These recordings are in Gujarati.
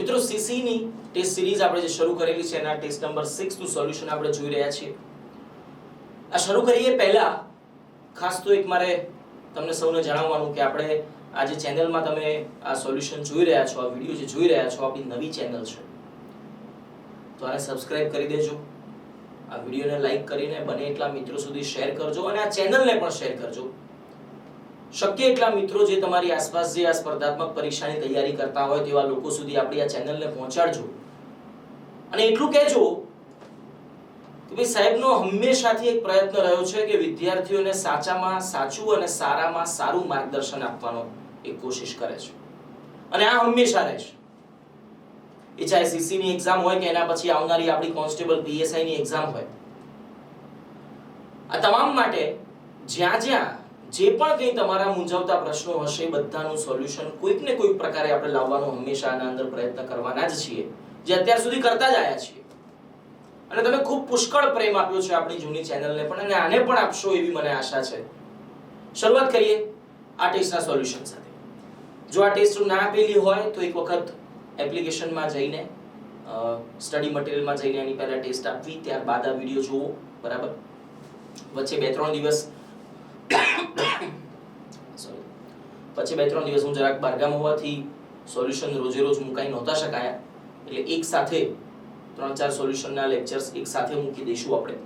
મિત્રો સીસી ની ટેસ્ટ સિરીઝ આપણે જે શરૂ કરેલી છે, એના ટેસ્ટ નંબર 6 નું સોલ્યુશન આપણે જોઈ રહ્યા છીએ. આ શરૂ કરીએ પહેલા, ખાસ તો એક મારે તમને સૌને જણાવવાનું કે આપણે આ જે ચેનલમાં તમે આ સોલ્યુશન જોઈ રહ્યા છો, આ વીડિયો જે જોઈ રહ્યા છો, આપણી નવી ચેનલ છે. તો આને સબસ્ક્રાઇબ કરી દેજો. આ વિડીયોને લાઈક કરીને બને એટલા મિત્રો સુધી શેર કરજો અને આ ચેનલને પણ શેર કરજો. શક્ય એટલા મિત્રો જે તમારી આસપાસ જે આ સ્પર્ધાત્મક પરીક્ષાની તૈયારી કરતા હોય તેવા લોકો સુધી આપણી આ ચેનલને પહોંચાડજો. અને એટલું કહેજો કે ભાઈ સાહેબનો હંમેશાથી એક પ્રયત્ન રહ્યો છે કે વિદ્યાર્થીઓને સાચામાં સાચું અને સારામાં સારું માર્ગદર્શન આપવાનો એક કોશિશ કરે છે. અને આ હંમેશા રહેશે એ ચાહે સીસીની એક્ઝામ હોય કે એના પછી આવનારી આપણી કોન્સ્ટેબલ પીએસઆઈની એક્ઝામ હોય. આ તમામ માટે જ્યાં જ્યાં જે પણ કંઈ તમારા મૂંઝવતા પ્રશ્નો હશે, બધાનું સોલ્યુશન કોઈક ને કોઈક પ્રકારે આપણે લાવવાનો હંમેશા આના અંદર પ્રયત્ન કરવાના જ છીએ. જે અત્યાર સુધી કરતા જ આવ્યા છીએ. અને તમે ખૂબ પુષ્કળ પ્રેમ આપ્યો છે આપણી જૂની ચેનલને પણ, અને આને પણ આપશો એવી મને આશા છે. શરૂઆત કરીએ આ ટેસ્ટના સોલ્યુશન સાથે. જો આ ટેસ્ટ ના આપેલી હોય, તો એક વખત એપ્લિકેશનમાં જઈને સ્ટડી મટીરિયલમાં જઈને એની પહેલાં ટેસ્ટ આપવી, ત્યારબાદ આ વીડિયો જુઓ. બરાબર? વચ્ચે બે ત્રણ દિવસ સોરી પછી બે ત્રણ દિવસ હું જરાક બહારગામ હોવાથી સોલ્યુશન રોજે રોજ મુકાઈ નહોતા શકાયા. એટલે એક સાથે ત્રણ ચાર સોલ્યુશનના લેક્ચર્સ એક સાથે મૂકી દઈશું આપણે.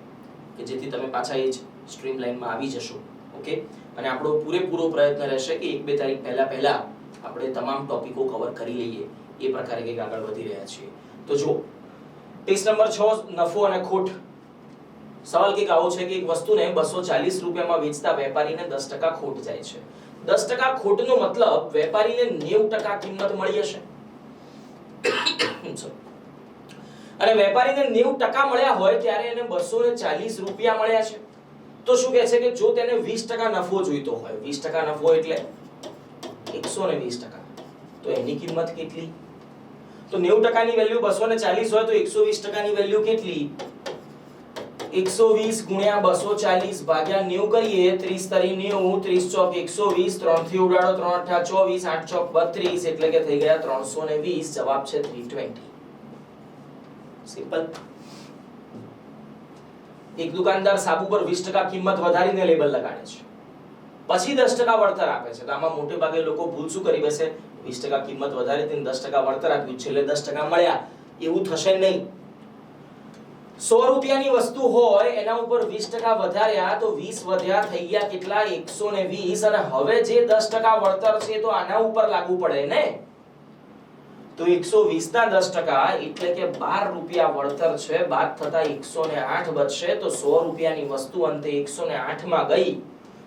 કે જેથી તમે પાછા એ જ સ્ટ્રીમ લાઈનમાં આવી જશો. ઓકે અને આપણો પૂરેપૂરો પ્રયત્ન રહેશે કે એક બે તારીખ પહેલા પહેલા આપણે તમામ ટોપિકો કવર કરી લઈએ. એ પ્રકારે કંઈક આગળ વધી રહ્યા છીએ. તો જો ટેસ્ટ નંબર છ, નફો અને ખોટ. સવાલ કંઈક આવો છે કે એક વસ્તુને બસો ચાલીસ રૂપિયામાં વેચતા વેપારીને દસ ટકા ખોટ જાય છે. દસ ટકા ખોટનો મતલબ વેપારીને નેવું ટકા કિંમત મળી હશે. અને વેપારીને નેવું ટકા મળ્યા હોય ત્યારે એને બસો ને ચાલીસ રૂપિયા મળ્યા છે. તો શું કહે છે કે જો તેને વીસ ટકા નફો જોઈતો હોય, વીસ ટકા નફો એટલે એકસો ને વીસ ટકા, તો એની કિંમત કેટલી? તો નેવું ટકાની વેલ્યુ બસો ને ચાલીસ હોય તો એકસો વીસ ટકાની વેલ્યુ કેટલી? એકસો વીસ ગુણ્યા બસો ચાલીસ ભાગ્યા નેવું કરીએ, ત્રીસ તરી નેવું, ત્રીસ ચોક એકસો વીસ, ત્રણથી ઉડાડો, ત્રણ અઠા ચોવીસ, આઠ ચોક બત્રીસ, એટલે કે થઈ ગયા ત્રણસો ને વીસ, જવાબ છે થ્રી ટ્વેન્ટી સિમ્પલ એક દુકાનદાર સાબુ પર વીસ ટકા કિંમત વધારીને લેબલ લગાડે છે. પછી દસ ટકા વળતર આપે છે. તો આમાં મોટે ભાગે લોકો ભૂલ શું કરી બેસે? વીસ ટકા કિંમત વધારી દસ ટકા વળતર આપ્યું છેલ્લે દસ ટકા મળ્યા. એવું થશે નહીં. સો રૂપિયાની વસ્તુ હોય, એના ઉપર વીસ ટકા વધાર્યા, તો વીસ વધ્યા થઈ ગયા કેટલા? એકસો ને વીસ. અને હવે જે દસ ટકા વળતર છે, તો આના ઉપર લાગુ પડે ને? તો એકસો વીસ ના દસ ટકા, એટલે કે બાર રૂપિયા વળતર છે, બાદ થતા એકસો ને આઠ બચશે, તો સો રૂપિયાની વસ્તુ અંતે એકસો ને આઠમાં ગઈ.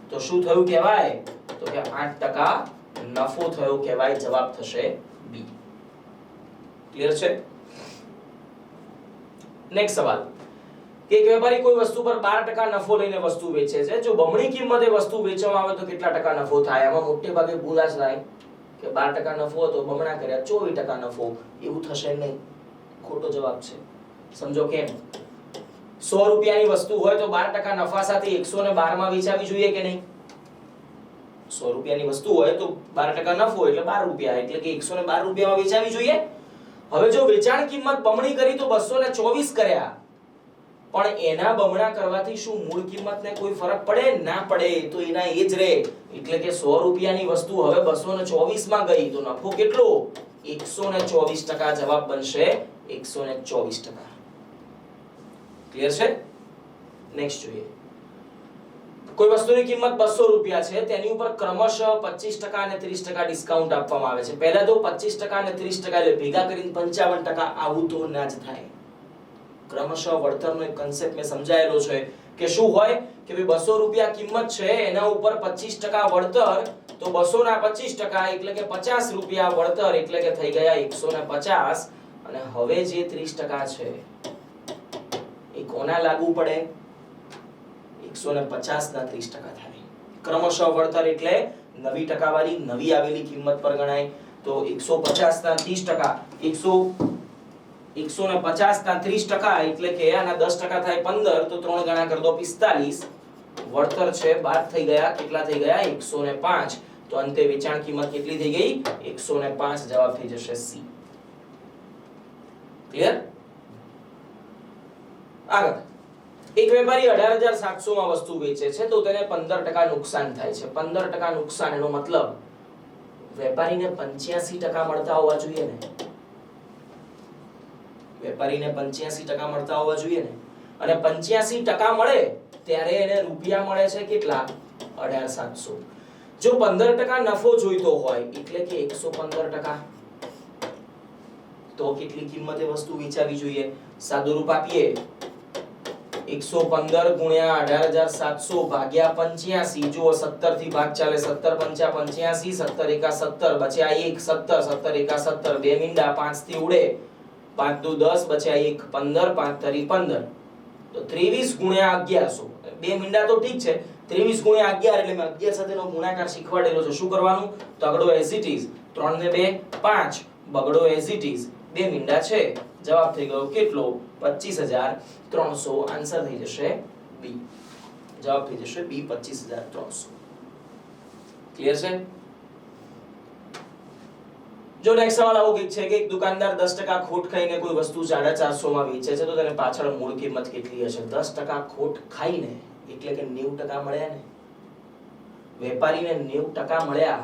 તો શું થયું કહેવાય? તો કે આઠ ટકા નફો થયો કહેવાય, જવાબ થશે બી. ક્લિયર છે? નેક્સ્ટ સવાલ. કે એક વેપારી કોઈ વસ્તુ પર બાર ટકા નફો લઈને વસ્તુ વેચે છે, જો બમણી કિંમતે વસ્તુ વેચવામાં આવે તો કેટલા ટકા નફો થાય? આમાં મોટે ભાગે ભૂલ જ થાય કે બાર ટકા નફો હતો, બમણા કર્યા, ચોવીસ ટકા નફો. એવું થશે નહીં. ખોટો જવાબ છે. સમજો કેમ? સો રૂપિયાની વસ્તુ હોય તો બાર ટકા નફા સાથે એકસો ને બારમાં વેચાવી જોઈએ કે નહીં? સો રૂપિયાની વસ્તુ હોય તો બાર ટકા નફો એટલે બાર રૂપિયા, એટલે કે એકસો ને બાર રૂપિયામાં વેચાવી જોઈએ? હવે જો વેચાણ કિંમત બમણી કરી તો બસો ને ચોવીસ કર્યા. પણ એના બમણા કરવાથી શું મૂળ કિંમતને કોઈ ફરક પડે? ના પડે. તો એના એ જ રહે એટલે કે સો રૂપિયાની વસ્તુ હવે બસો ને ચોવીસમાં ગઈ. તો નફો કેટલો? એકસો ને ચોવીસ ટકા જવાબ બનશે એકસો ને ચોવીસ ટકા. ક્લિયર છે? નેક્સ્ટ જોઈએ. કોઈ વસ્તુની કિંમત બસો રૂપિયા છે, તેની ઉપર ક્રમશઃ પચીસ ટકા અને ત્રીસ ટકા ડિસ્કાઉન્ટ આપવામાં આવે છે. પહેલા તો પચીસ ટકા અને ત્રીસ ટકા એટલે ભેગા કરીને પંચાવન ટકા આવું તો ના જ થાય. ક્રમશઃ વળતરનો એક કન્સેપ્ટ મેં સમજાયેલો છે કે શું હોય? કે ભાઈ બસો રૂપિયા કિંમત છે, એના ઉપર પચીસ ટકા વળતર, તો બસો ના પચીસ ટકા એટલે કે પચાસ રૂપિયા વળતર એટલે કે થઈ ગયા એકસો ને પચાસ, અને હવે જે ત્રીસ ટકા છે, એ કોના લાગુ પડે? એકસો ને પચાસ ના ત્રીસ ટકા થાય. ક્રમશઃ વળતર એટલે નવી ટકાવારી, નવી આવેલી કિંમત પર ગણાય. તો એકસો પચાસ ના ત્રીસ ટકા, એકસો એકસો ને પચાસ ના ત્રીસ ટકા એટલે કે આના દસ ટકા થાય પંદર, તો ત્રણ ગણા કરી દો પિસ્તાલીસ. વળતર છે બાદ થઈ ગયા, કેટલા થઈ ગયા? એકસો ને પાંચ. તો અંતે વેચાણ કિંમત કેટલી થઈ ગઈ? એકસો ને પાંચ જવાબ થઈ જશે સી. ક્લિયર આગળ. એક વેપારી અઢાર હજાર સાતસો માં વસ્તુ વેચે છે, તો તેને પંદર ટકા નુકસાન થાય છે. પંદર ટકા નુકસાન, એનો મતલબ વેપારીને પંચ્યાસી ટકા મળતા હોવા જોઈએ ને. વેપારીને પંચ્યાસી ટકા મળતા હોવા જોઈએ ને. અને પંચ્યાસી ટકા મળે, ત્યારે એને રૂપિયા મળે છે કેટલા? અઢાર સાતસો. જો પંદર ટકા નફો જોઈતો હોય, એટલે કે એકસો પંદર ટકા, તો કેટલી કિંમતે વસ્તુ વેચાવી જોઈએ? સાદું રૂપ આપીએ એકસો પંદર ગુણ્યા અઢાર હજાર સાતસો ભાગ્યા પંચ્યાસી. જુઓ સત્તર ભાગ ચાલે સત્તર પંચા પંચ્યાસી, સત્તર એકા સત્તર બચ્યા એક, સત્તર સત્તર એકા સત્તર. બે મીંડા પાંચ ઉડે. પાંચ દુ દસ બચ્યા એક, પંદર, પાંચ પંદર. તો ત્રેવીસ ગુણ્યા અગિયારસો. બે મીંડા તો ઠીક છે. ત્રેવીસ ગુણ્યા અગિયાર એટલે મેં અગિયાર સાથેનો ગુણાકાર શીખવાડેલો છે. શું કરવાનું? તગડો એઝ ત્રણ ને બે, પાંચ. બગડો એઝ બે મીંડા છે. જવાબ થઈ ગયો કેટલો? પચીસ હજાર ત્રણસો આન્સર થઈ જશે બી જવાબ થઈ જશે બી પચીસ હજાર ત્રણસો. ક્લિયર છે? જો નેક્સ્ટ સવાલ આવો કંઈક છે કે એક દુકાનદાર દસ ટકા ખોટ ખાઈને કોઈ વસ્તુ સાડા ચારસો માં વેચે છે, તો તેને પાછળ મૂળ કિંમત કેટલી હશે? દસ ટકા ખોટ ખાઈને એટલે કે નેવું ટકા મળ્યા ને. વેપારીને નેવું ટકા મળ્યા,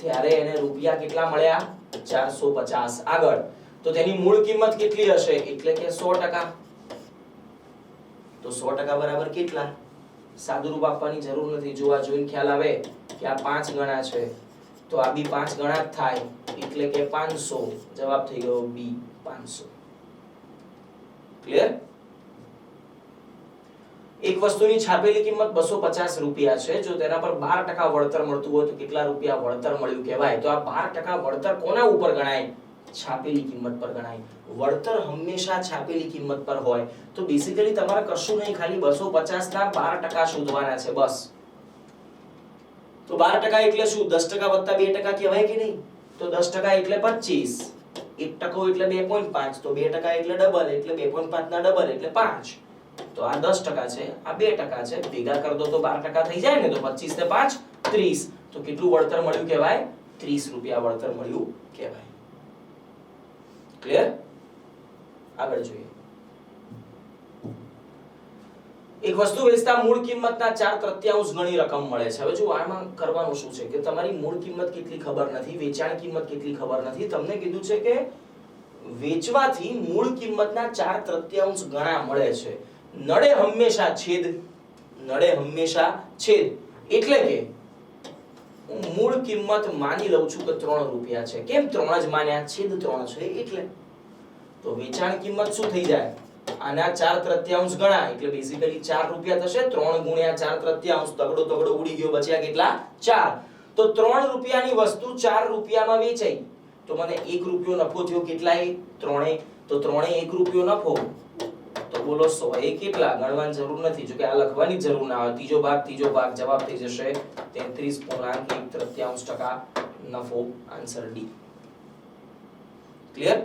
ત્યારે એને રૂપિયા કેટલા મળ્યા? ચારસો પચાસ. આગળ. તો તેની મૂળ કિંમત કેટલી હશે? એટલે કે સો ટકા. તો સો ટકા બરાબર કેટલા? સાદુરૂપ આપવાની જરૂર નથી. જોવા જોઈને ખ્યાલ આવે કે આ પાંચ ગણા છે. તો આ બી પાંચ ગણા જ થાય. એટલે કે પાંચસો. જવાબ થઈ ગયો બી પાંચસો. ક્લિયર એક વસ્તુની છાપેલી કિંમત બસો પચાસ રૂપિયા છે. જો તેના પર બાર ટકા વળતર મળતું હોય તો કેટલા રૂપિયા વળતર મળ્યું કહેવાય? તો આ બાર ટકા વળતર કોના ઉપર ગણાય? છાપેલી કિંમત પર ગણાય. વળતર હંમેશા છાપેલી કિંમત પર હોય. તો બેસિકલી તમારે કશું નહીં, ખાલી બસો પચાસ ના બાર ટકા શોધવાના છે, બસ. તો બાર ટકા એટલે શું? દસ ટકા વત્તા બે ટકા કહેવાય કે નહીં? તો દસ ટકા એટલે પચીસ. એક ટકો એટલે બે પોઈન્ટ પાંચ. તો બે ટકા એટલે ડબલ, એટલે બે પોઈન્ટ પાંચ ના ડબલ એટલે પાંચ. તો આ દસ ટકા છે, આ બે ટકા છે. ભેગા કરી દો તો બાર ટકા થઈ જાય ને, તો પચીસ ને પાંચ, ત્રીસ. તો કેટલું વળતર મળ્યું કહેવાય? ત્રીસ રૂપિયા વળતર મળ્યું કહેવાય. ક્લિયર આગળ જોઈએ. એક વસ્તુ વેચતા મૂળ કિંમતના ચાર તૃતીયાંશ ગણી રકમ મળે છે. હવે જો આમાં કરવાનું શું છે કે તમારી મૂળ કિંમત કેટલી ખબર નથી, વેચાણ કિંમત કેટલી ખબર નથી. તમને કીધું છે કે વેચવાથી મૂળ કિંમતના ચાર તૃતીયાંશ ગણા મળે છે. નડે હંમેશા છેદ, નડે હંમેશા છેદ. એટલે કે હું મૂળ કિંમત માની લઉં છું કે ત્રણ રૂપિયા છે. કેમ ત્રણ જ માન્યા? છેદ ત્રણ છે એટલે. તો વેચાણ કિંમત શું થઈ જાય? આના ચાર તૃતીયાંશ ગણા એટલે બેઝિકલી ચાર રૂપિયા થશે, ત્રણ ગુણ્યા ચાર તૃતીયાંશ. તગડો તગડો ઉડી ગયો, બચ્યા કેટલા? ચાર. તો ત્રણ રૂપિયાની વસ્તુ ચાર રૂપિયામાં વેચાઈ. તો મને એક રૂપિયો નફો થયો, કેટલાય? ત્રણે તો ત્રણે એક રૂપિયો નફો. બોલો સો. એ કેટલા? ગણવાની જરૂર નથી. જો કે આ લખવાની જરૂર ના હોય. ત્રીજો ભાગ ત્રીજો ભાગ જવાબ થઈ જશે તેત્રીસ પૂર્ણાંક એક તૃતીયાંશ ટકા નફો આન્સર ડી. ક્લિયર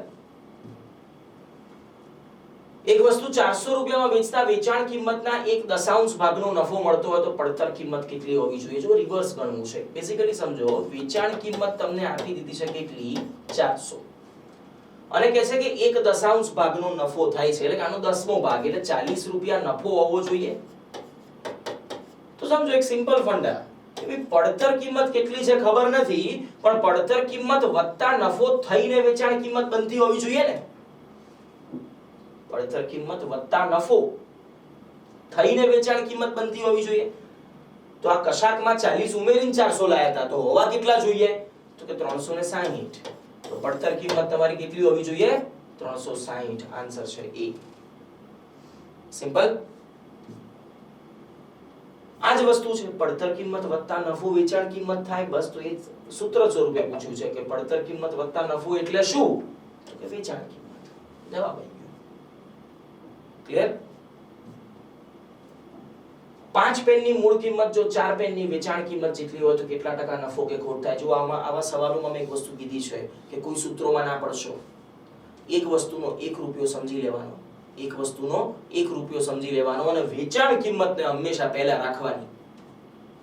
એક વસ્તુ ચારસો રૂપિયામાં વેચતા વેચાણ કિંમતના એક દશાંશ ભાગનો નફો મળતો હોય તો પડતર કિંમત કેટલી હોવી જોઈએ? જો રિવર્સ ગણવું છે. બેઝિકલી સમજો, વેચાણ કિંમત તમને આપી દીધી છે કેટલી? ચારસો. અને કહે છે કે એક દશાંશ ભાગનો નફો થાય છે. એટલે કે આનો દસમો ભાગ, એટલે ચાલીસ રૂપિયા નફો હોવો જોઈએ. તો સમજો, એક સિમ્પલ ફંડા પડતર કિંમત કેટલી છે ખબર નથી, પણ પડતર કિંમત વત્તા નફો થઈને વેચાણ કિંમત બનતી હોવી જોઈએ ને. પડતર કિંમત વત્તા નફો થઈને વેચાણ કિંમત બનતી હોવી જોઈએ. તો આ કશાકમાં 40 ઉમેરીને ચારસો લાયા હતા. તો હોવા કેટલા જોઈએ? તો કે 360 તો પડતર કિંમત તમારી કેટલી હોવી જોઈએ? 360 આન્સર છે એ સિમ્પલ આ જ વસ્તુ છે. પડતર કિંમત વત્તા નફો વેચાણ કિંમત થાય. બસ તો એ સૂત્ર સ્વરૂપે પૂછ્યું છે કે પડતર કિંમત વત્તા નફો એટલે શું? તો કે વેચાણ કિંમત. જવાબ આવી ગયો. ક્લિયર પાંચ પેનની મૂળ કિંમત જો ચાર પેનની વેચાણ કિંમત જેટલી હોય તો કેટલા ટકા નફો કે ખોટ થાય? જો આમાં આવા સવાલોમાં મેં એક વસ્તુ કીધી છે કે કોઈ સૂત્રોમાં ના પડશો. એક વસ્તુનો એક રૂપિયો સમજી લેવાનો. એક વસ્તુનો એક રૂપિયો સમજી લેવાનો અને વેચાણ કિંમતને હંમેશા પહેલા રાખવાની.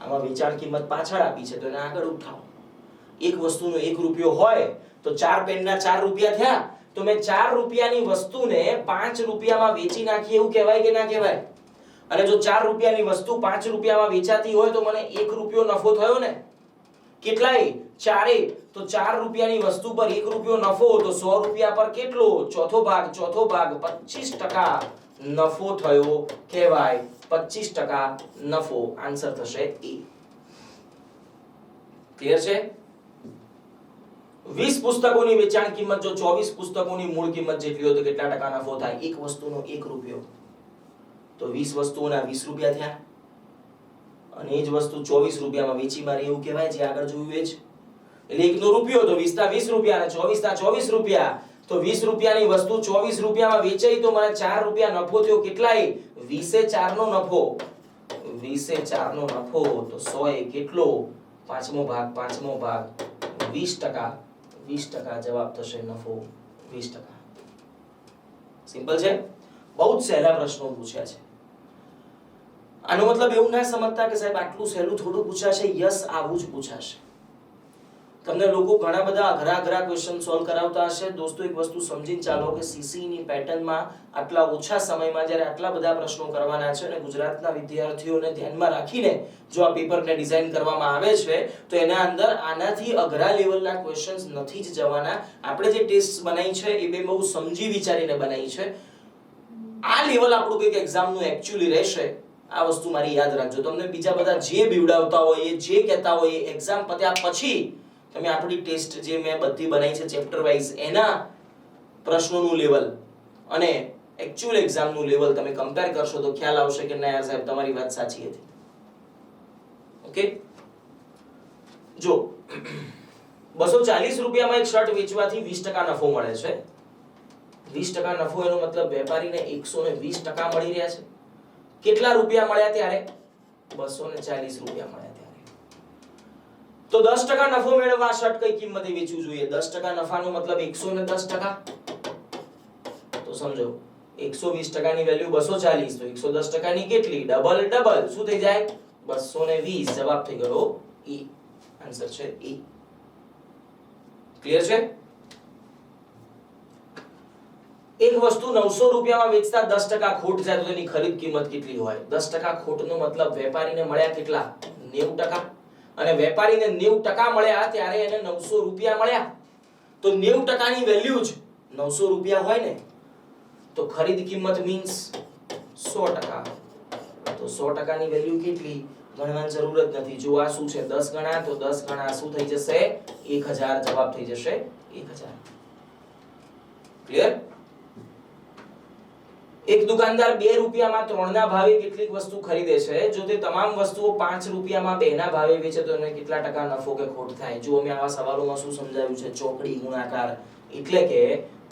આમાં વેચાણ કિંમત પાછળ આપી છે, તો એને આગળ ઉઠાવો. એક વસ્તુનો એક રૂપિયો હોય તો ચાર પેનના ચાર રૂપિયા થયા, તો મેં ચાર રૂપિયાની વસ્તુને પાંચ રૂપિયામાં વેચી નાખી, એવું કહેવાય કે ના કહેવાય? અને જો ચાર રૂપિયાની વસ્તુ પાંચ રૂપિયામાં વેચાતી હોય તો મને એક રૂપિયો નફો થયો ને? કેટલાય? ચારે. તો ચાર રૂપિયાની વસ્તુ પર એક રૂપિયો નફો તો સો રૂપિયા પર કેટલો? ચોથો ભાગ ચોથો ભાગ, પચીસ ટકા નફો થયો કહેવાય. પચીસ ટકા નફો. આન્સર થશે એ ક્લિયર છે? વીસ પુસ્તકોની વેચાણ કિંમત, જો ચોવીસ પુસ્તકોની મૂળ કિંમત જેટલી હોય તો કેટલા ટકા નફો થાય? એક વસ્તુનો એક રૂપિયો. તો વીસ વસ્તુઓના વીસ રૂપિયા થયા. અને એ જ વસ્તુ ચોવીસ રૂપિયામાં વેચી મારી એવું કહેવાય, જે આગળ જોયું એ જ. એટલે એકનો રૂપિયો તો વીસ ના વીસ રૂપિયા અને ચોવીસ ના ચોવીસ રૂપિયા. તો વીસ રૂપિયાની વસ્તુ ચોવીસ રૂપિયામાં વેચાઈ તો મને ચાર રૂપિયા નફો થયો. કેટલાય? વીસે ચાર નો નફો. વીસે ચાર નો નફો. તો સો એ કેટલો? પાંચમો ભાગ પાંચમો ભાગ. વીસ ટકા. વીસ ટકા જવાબ થશે નફો. વીસ ટકા. સિમ્પલ છે? બહુ જ સહેલા પ્રશ્નો પૂછ્યા છે. આનો મતલબ એવું ના સમજતા કે સાહેબ, આટલું સહેલું થોડું પૂછાશે? યસ, આવું જ પૂછાશે. તમને લોકો ઘણા બધા અઘરા અઘરા ક્વેશ્ચન સોલ્વ કરાવતા હશે. દોસ્તો, એક વસ્તુ સમજીને ચાલો કે સીસીની ની પેટર્નમાં આટલા ઓછા સમયમાં જ્યારે આટલા બધા પ્રશ્નો કરવાના છે અને ગુજરાતના વિદ્યાર્થીઓને ધ્યાનમાં રાખીને જો આ પેપરને ડિઝાઇન કરવામાં આવે છે, તો એના અંદર આનાથી અઘરા લેવલના ક્વેશ્ચન્સ નથી જ જવાના. આપણે જે ટેસ્ટ બનાવી છે, એ બે બહુ સમજી વિચારીને બનાવી છે. આ લેવલ આપણું કંઈક એક્ઝામનું એકચ્યુઅલી રહેશે. આ વસ્તુ મારી યાદ રાખજો. તમને બીજા બધા જે બીવડાવતા હોય એ જે કહેતા હોય એક્ઝામ પત્યા પછી તમે આપણી ટેસ્ટ જે મેં બધી બનાવી છે ચેપ્ટર વાઇઝ એના પ્રશ્નોનું લેવલ અને એક્ચ્યુઅલ એક્ઝામનું લેવલ તમે કમ્પેર કરશો તો ખ્યાલ આવશે કે ના સાહેબ, તમારી વાત સાચી હતી. ઓકે જો, બસો ચાલીસ રૂપિયામાં એક શર્ટ વેચવાથી વીસ ટકા નફો મળે છે. વીસ ટકા નફો એનો મતલબ વેપારીને એકસો ને વીસ ટકા મળી રહ્યા છે. કેટલા રૂપિયા મળ્યા ત્યારે? બસો ને ચાલીસ રૂપિયા મળ્યા ત્યારે. તો દસ ટકા નફો મેળવવા શર્ટ કઈ કિંમતે વેચવું જોઈએ? દસ ટકા નફાનો મતલબ એકસો ને દસ ટકા? તો સમજો, એકસો વીસ ટકાની વેલ્યુ બસો ચાલીસ તો એકસો દસ ટકાની કેટલી? ડબલ ડબલ શું થઈ જાય? બસો ને વીસ. જવાબ થઈ ગયો. ઈ આન્સર છે ઈ ક્લિયર છે? એક વસ્તુ નવસો રૂપિયામાં વેચતા દસ ટકા ખોટ જાય તો તેની ખરીદ કિંમત કેટલી હોય? દસ ટકા ખોટનો મતલબ વેપારીને મળ્યા કેટલા? નેવું ટકા. અને વેપારીને નેવું ટકા મળ્યા ત્યારે એને નવસો રૂપિયા મળ્યા. તો નેવું ટકાની વેલ્યુ જ નવસો રૂપિયા હોય ને, તો ખરીદ કિંમત મીન્સ સો ટકા. તો સો ટકાની વેલ્યુ કેટલી? ગણવાની જરૂર જ નથી. જો આ શું છે? દસ ગણા, તો દસ ગણા શું થઈ જશે? એક હજાર. જવાબ થઈ જશે એક હજાર. ક્લિયર એક દુકાનદાર બે રૂપિયામાં ત્રણના ભાવે કેટલીક વસ્તુ ખરીદે છે. જો તે તમામ વસ્તુઓ પાંચ રૂપિયામાં બેના ભાવે વેચે તો એને કેટલા ટકા નફો કે ખોટ થાય? જો અમે આવા સવાલોમાં શું સમજાવ્યું છે? ચોકડી, ગુણાકાર, એટલે કે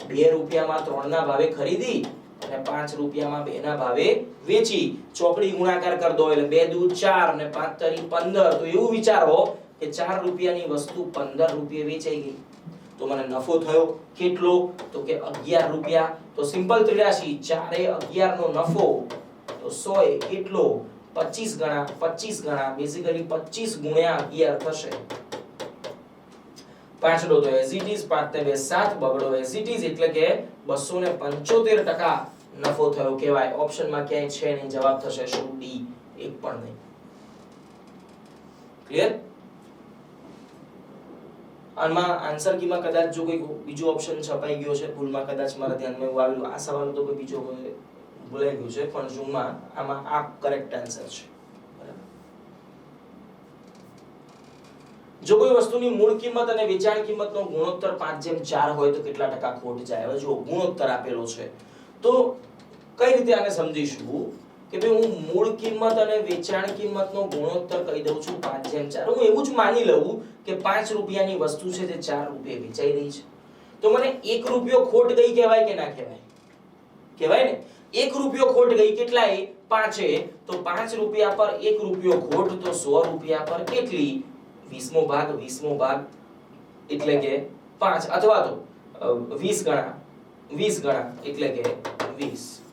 બે રૂપિયામાં ત્રણના ભાવે ખરીદી અને પાંચ રૂપિયામાં બેના ભાવે વેચી. ચોકડી, ગુણાકાર કરી દો એટલે બે દુ ચાર ને પાંચ તરી પંદર. તો એવું વિચારો કે ચાર રૂપિયાની વસ્તુ પંદર રૂપિયે વેચાઈ ગઈ. તો મને નફો થયો. કેટલો? તો કે 11 રૂપિયા. તો સિમ્પલ 83 ચારે 11 નો નફો. તો 100 એ કેટલો? 25 ગણા 25 ગણા. બેઝિકલી 25 ગુણ્યા 11 થશે. પાંચડો તો એઝ ઇટ ઇઝ પાંચ ને બે સાત, બગડો એઝ ઇટ ઇઝ એટલે કે 275 ટકા નફો થયો કહેવાય. ઓપ્શનમાં ક્યાંય છે નહીં, જવાબ થશે શું? ડી એક પણ નહીં. ક્લિયર આમાં આન્સર કીમાં કદાચ જો કોઈ બીજો ઓપ્શન છપાઈ ગયો છે, ભૂલમાં કદાચ મારા ધ્યાનમાં એવું આવેલું, આ સવાલ તો કોઈ બીજો ભૂલાઈ ગયું છે, પણ ઝૂમમાં આમાં આ કરેક્ટ આન્સર છે. જો કોઈ વસ્તુની મૂળ કિંમત અને વેચાણ કિંમતનો ગુણોત્તર 5 જેમ 4 હોય તો કેટલા ટકા ખોટ જાય? હવે જો ગુણોત્તર આપેલો છે. તો કઈ રીતે આને સમજીશું? કે ભાઈ હું મૂળ કિંમત અને વેચાણ કિંમતનો ગુણોત્તર કહી દઉં છું પાંચ જેમ ચાર. હું એવું જ માની લઉં કે પાંચ રૂપિયાની વસ્તુ છે જે ચાર રૂપિયે વેચાઈ રહી છે. તો મને એક રૂપિયો ખોટ ગઈ કહેવાય કે ના કહેવાય? કહેવાય ને? એક રૂપિયો ખોટ ગઈ કેટલાય? પાંચે. તો પાંચ રૂપિયા પર એક રૂપિયો ખોટ, તો સો રૂપિયા પર કેટલી? 20મો ભાગ 20મો ભાગ એટલે કે પાંચ. અથવા તો વીસ ગણા. વીસ ગણા એટલે કે 20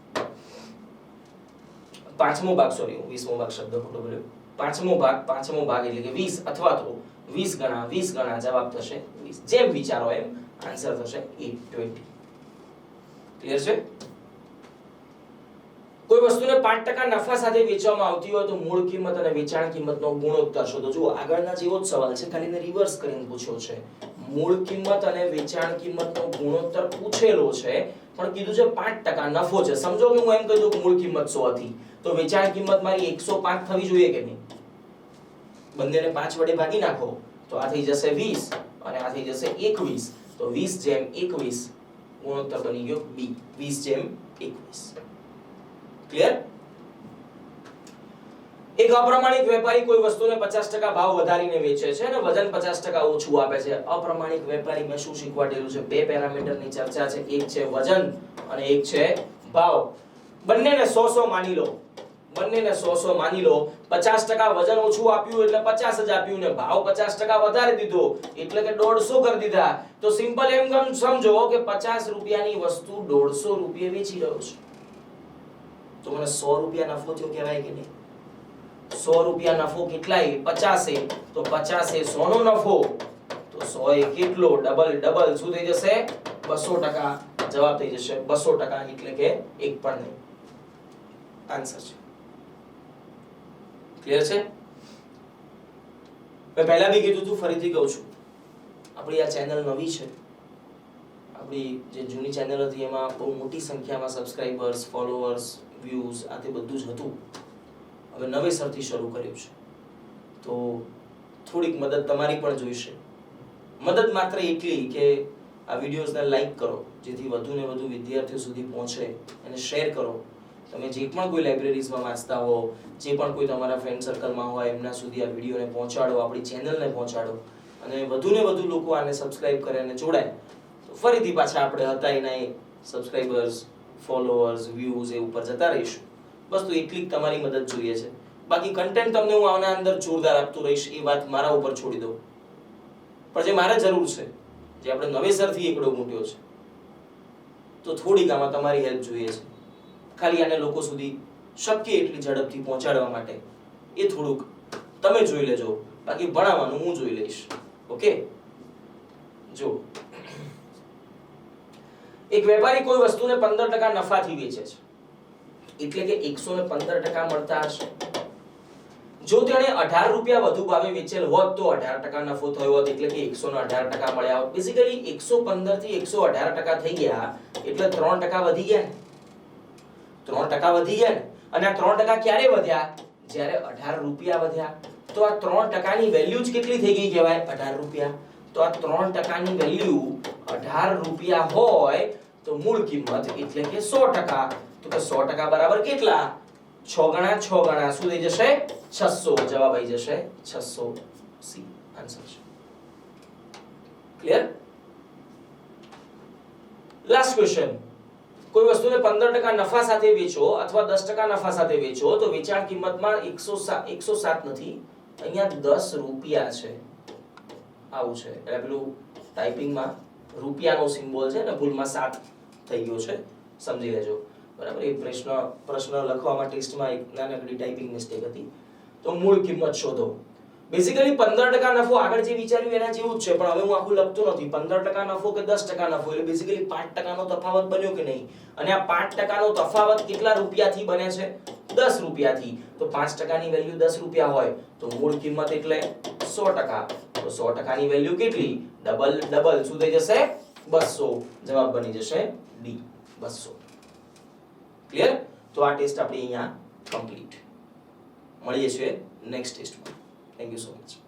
પાંચમો ભાગ સોરી વીસમો ભાગ શબ્દ ખોટો બોલ્યો પાંચમો ભાગ પાંચમો ભાગ એટલે કે વીસ અથવા તો વીસ ગણા વીસ ગણા જવાબ થશે. વીસ જેમ વિચારો એમ આન્સર થશે એટ ટ્વેન્ટી ક્લિયર છે? કોઈ વસ્તુને પાંચ ટકા નફા સાથે વેચવામાં આવતી હોય તો મૂળ કિંમત અને વેચાણ કિંમતનો ગુણોત્તર શોધો. જુઓ, આગળના જેવો જ સવાલ છે. ખાલી રિવર્સ કરીને પૂછ્યો છે. મૂળ કિંમત અને વેચાણ કિંમતનો ગુણોત્તર પૂછેલો છે. પણ કીધું છે પાંચ ટકા નફો છે. સમજો કે હું એમ કહી દઉં મૂળ કિંમત સો હતી. તો વેચાણ કિંમત મારી એકસો પાંચ થવી જોઈએ કે નહીં? બંનેને પાંચ વડે ભાગી નાખો, તો આ થઈ જશે વીસ અને આ થઈ જશે એકવીસ. તો વીસ જેમ એકવીસ, ગુણોત્તર બની ગયો બી. વીસ ક્લિયર એક અપ્રમાણિક વેપારી કોઈ વસ્તુને પચાસ ટકા ભાવ વધારીને વેચે છે અને વજન પચાસ ટકા ઓછું આપે છે. અપ્રમાણિક વેપારી મેં શું શીખવાડેલું છે? બે પેરામીટરની ચર્ચા છે. એક છે વજન અને એક છે ભાવ. બંનેને સો સો માની લો. બંનેને સો સો માની લો. પચાસ ટકા વજન ઓછું આપ્યું એટલે પચાસ આપ્યું ને ભાવ પચાસ ટકા વધારી દીધો એટલે કે દોઢસો કરી દીધા. તો સિમ્પલ એમ સમજો કે પચાસ રૂપિયાની વસ્તુ દોઢસો રૂપિયે વેચી રહ્યો છું. તો મને સો રૂપિયા નફો થયો કહેવાય કે નહીં? સો રૂપિયા નફો કેટલાય? પચાસે. તો પચાસે સો નો નફો. તો સો એ કેટલો? Double double. શું થઈ જશે? બસો ટકા જવાબ થઈ જશે. બસો ટકા એટલે કે એક પણ નહીં. આન્સર છે. ક્લિયર છે? મેં પહેલા બી કીધું હતું ફરીથી કહું છું. આપણી આ ચેનલ નવી છે. આપણી જે જૂની ચેનલ હતી, એમાં બહુ મોટી સંખ્યામાં સબસ્ક્રાઇબર્સ ફોલોઅર્સ વ્યૂઝ આ તે બધું જ હતું. હવે નવેસરથી શરૂ કર્યું છે. તો થોડીક મદદ તમારી પણ જોઈશે. મદદ માત્ર એટલી કે આ વિડીયોઝને લાઈક કરો, જેથી વધુ ને વધુ વિદ્યાર્થીઓ સુધી પહોંચે અને શેર કરો. તમે જે પણ કોઈ લાઇબ્રેરીઝમાં વાંચતા હો, જે પણ કોઈ તમારા ફ્રેન્ડ સર્કલમાં હોય, એમના સુધી આ વિડીયોને પહોંચાડો, આપણી ચેનલને પહોંચાડો. અને વધુને વધુ લોકો આને સબસ્ક્રાઇબ કરે અને જોડાય. તો ફરીથી પાછા આપણે હતા એના એ સબસ્ક્રાઇબર્સ ફોલોઅર્સ વ્યૂઝ એ ઉપર જતા રહીશું. બસ તો એટલી તમારી મદદ જોઈએ છે. બાકી કન્ટેન્ટ તમને હું આના અંદર જોરદાર આપતું રહીશ, એ વાત મારા ઉપર છોડી દઉં. પણ જે મારે જરૂર છે, જે આપણે નવેસરથી એકડો મૂટ્યો છે, તો થોડીક આમાં તમારી હેલ્પ જોઈએ છે. ખાલી આને લોકો સુધી શક્ય એટલી ઝડપથી પહોંચાડવા માટે એ થોડુંક તમે જોઈ લેજો, બાકી ભણાવવાનું હું જોઈ લઈશ. ઓકે? જો. એક વેપારી કોઈ વસ્તુને પંદર ટકા નફાથી વેચે છે. એટલે કે એકસો ને પંદર ટકા મળતા હશે. જો તેણે અઢાર રૂપિયા વધુ ભાવે વેચેલ હોત તો અઢાર ટકા નફો થયો હોત, એટલે કે એકસો ને અઢાર ટકા મળ્યા હોત. બેઝિકલી એકસો પંદરથી એકસો અઢાર ટકા થઈ ગયા, એટલે ત્રણ ટકા વધી ગયા. ત્રણ ટકા વધી ગયા ને, અને આ ત્રણ ટકા ક્યારે વધ્યા? જ્યારે અઢાર રૂપિયા વધ્યા. તો આ ત્રણ ટકાની વેલ્યુ જ કેટલી થઈ ગઈ કહેવાય? અઢાર રૂપિયા. તો આ ત્રણ ટકાની વેલ્યુ અઢાર રૂપિયા હોય તો મૂળ કિંમત એટલે કે સો ટકા. તો કે સો ટકા બરાબર કેટલા? છ ગણા છ ગણા. શું થઈ જશે? છસો. જવાબ આવી જશે છસો સી. આન્સર છે. ક્લિયર લાસ્ટ ક્વેશ્ચન કોઈ વસ્તુને પંદર ટકા નફા સાથે વેચો અથવા દસ ટકા નફા સાથે વેચો, તો વેચાણ કિંમતમાં એકસો એકસો સાત નથી, અહીંયા દસ રૂપિયા છે. આવું છે. એટલે પેલું ટાઈપિંગમાં રૂપિયાનો સિમ્બોલ છે ને ભૂલમાં સાત થઈ ગયો છે. સમજી લેજો. બરાબર? એ પ્રશ્ન પ્રશ્ન લખવામાં ટેસ્ટમાં એક નાનકડી ટાઈપિંગ મિસ્ટેક હતી. તો મૂળ કિંમત શોધો. બેઝિકલી પંદર ટકા નફો આગળ જે વિચાર્યું એના જેવું જ છે, પણ હવે હું આખું લખતો નથી. પંદર ટકા નફો કે દસ ટકા નફો, એટલે બેઝિકલી પાંચ ટકાનો તફાવત બન્યો કે નહીં? અને આ પાંચ ટકાનો તફાવત કેટલા રૂપિયાથી બને છે? દસ રૂપિયાથી. તો પાંચ ટકાની વેલ્યુ દસ રૂપિયા હોય, તો મૂળ કિંમત એટલે સો ટકા. તો સો ટકાની વેલ્યુ કેટલી? ડબલ ડબલ શું થઈ જશે? બસો. જવાબ બની જશે ડી બસો. ક્લિયર તો આ ટેસ્ટ આપણે અહીંયા કમ્પ્લીટ મળીએ છીએ નેક્સ્ટ ટેસ્ટમાં. Thank you so much.